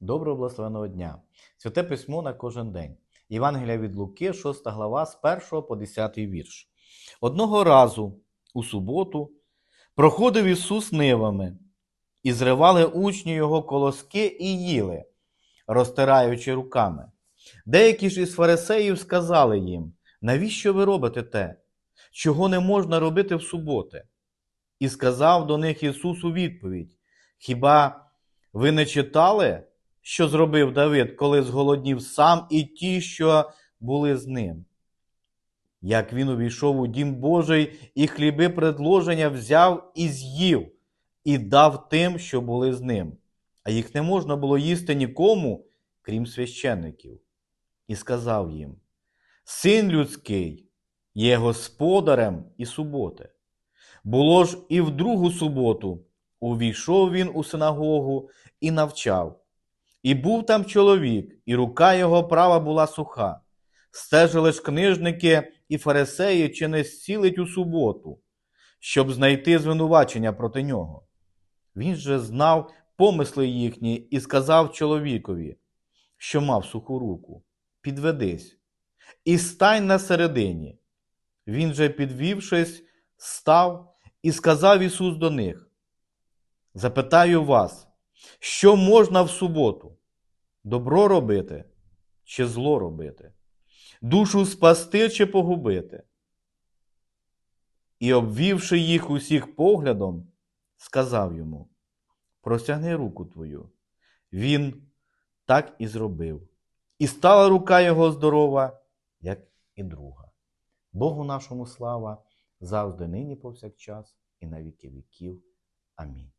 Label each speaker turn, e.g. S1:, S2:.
S1: Доброго благословеного дня! Святе письмо на кожен день. Євангелія від Луки, 6 глава, з 1 по 10 вірш. Одного разу у суботу проходив Ісус нивами, і зривали учні його колоски і їли, розтираючи руками. Деякі ж із фарисеїв сказали їм: навіщо ви робите те, чого не можна робити в суботи? І сказав до них Ісус у відповідь: Хіба ви не читали, що зробив Давид, коли зголоднів сам і ті, що були з ним? Як він увійшов у дім Божий і хліби предложення взяв і з'їв, і дав тим, що були з ним, а їх не можна було їсти нікому, крім священників. І сказав їм: Син людський є господарем і суботи. Було ж і в другу суботу увійшов він у синагогу і навчав. І був там чоловік, і рука його права була суха. Стежили ж книжники і фарисеї, чи не зцілить у суботу, щоб знайти звинувачення проти нього. Він же знав помисли їхні і сказав чоловікові, що мав суху руку: Підведись і стань на середині. Він же, підвівшись, став і сказав Ісус до них: Запитаю вас, що можна в суботу? Добро робити чи зло робити? Душу спасти чи погубити? І, обвівши їх усіх поглядом, сказав йому: Простягни руку твою. Він так і зробив. І стала рука його здорова, як і друга. Богу нашому слава, завжди нині повсякчас і на віки віків. Амінь.